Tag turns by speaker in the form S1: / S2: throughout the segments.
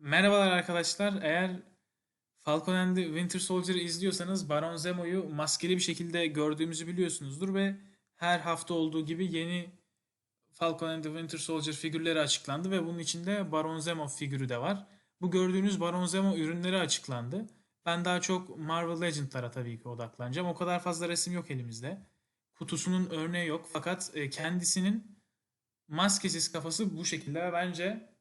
S1: Merhabalar arkadaşlar. Eğer Falcon and the Winter Soldier'ı izliyorsanız Baron Zemo'yu maskeli bir şekilde gördüğümüzü biliyorsunuzdur ve her hafta olduğu gibi yeni Falcon and the Winter Soldier figürleri açıklandı ve bunun içinde Baron Zemo figürü de var. Bu gördüğünüz Baron Zemo ürünleri açıklandı. Ben daha çok Marvel Legends'lara tabii ki odaklanacağım. O kadar fazla resim yok elimizde. Kutusunun örneği yok fakat e, kendisinin maskesiz kafası bu şekilde ve bence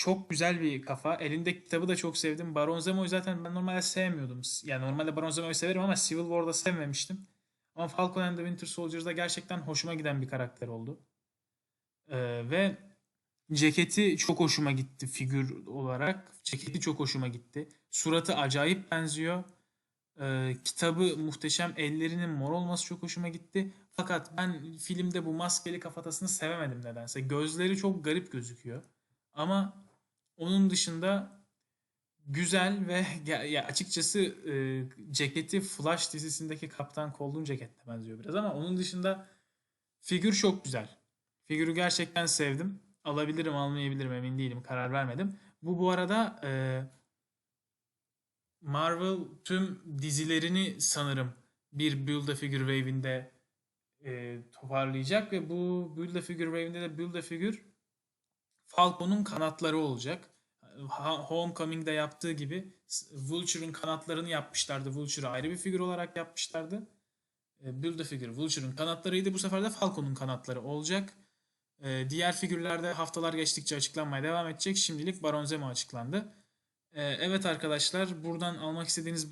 S1: çok güzel bir kafa. Elindeki kitabı da çok sevdim. Baron Zemo'yu zaten ben normalde sevmiyordum. Yani normalde Baron Zemo'yu severim ama Civil War'da sevmemiştim. Ama Falcon and the Winter Soldier'da gerçekten hoşuma giden bir karakter oldu. Ee, ve ceketi çok hoşuma gitti figür olarak. Ceketi çok hoşuma gitti. Suratı acayip benziyor. Ee, kitabı muhteşem. Ellerinin mor olması çok hoşuma gitti. Fakat ben filmde bu maskeli kafatasını sevemedim nedense. Gözleri çok garip gözüküyor. Ama onun dışında güzel ve ya, açıkçası e, ceketi Flash dizisindeki Kaptan Cold'un ceketine benziyor biraz ama onun dışında figür çok güzel. Figürü gerçekten sevdim. Alabilirim almayabilirim emin değilim karar vermedim. Bu bu arada e, Marvel tüm dizilerini sanırım bir Build-A-Figure wave'inde e, toparlayacak ve bu Build-A-Figure wave'inde de Build-A-Figure Falcon'un kanatları olacak. Homecoming'de yaptığı gibi Vulture'un kanatlarını yapmışlardı. Vulture'ı ayrı bir figür olarak yapmışlardı. E, Build-A-Figure Vulture'un kanatlarıydı. Bu sefer de Falcon'un kanatları olacak. E, diğer figürlerde haftalar geçtikçe açıklanmaya devam edecek. Şimdilik Baron Zemo açıklandı. E, evet arkadaşlar buradan almak istediğiniz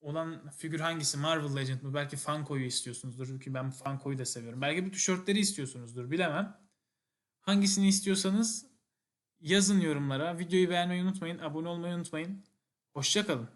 S1: olan figür hangisi? Marvel Legend mi? Belki Funko'yu istiyorsunuzdur. Çünkü ben Funko'yu da seviyorum. Belki bu tişörtleri istiyorsunuzdur. Bilemem. Hangisini istiyorsanız yazın yorumlara. Videoyu beğenmeyi unutmayın. Abone olmayı unutmayın. Hoşçakalın.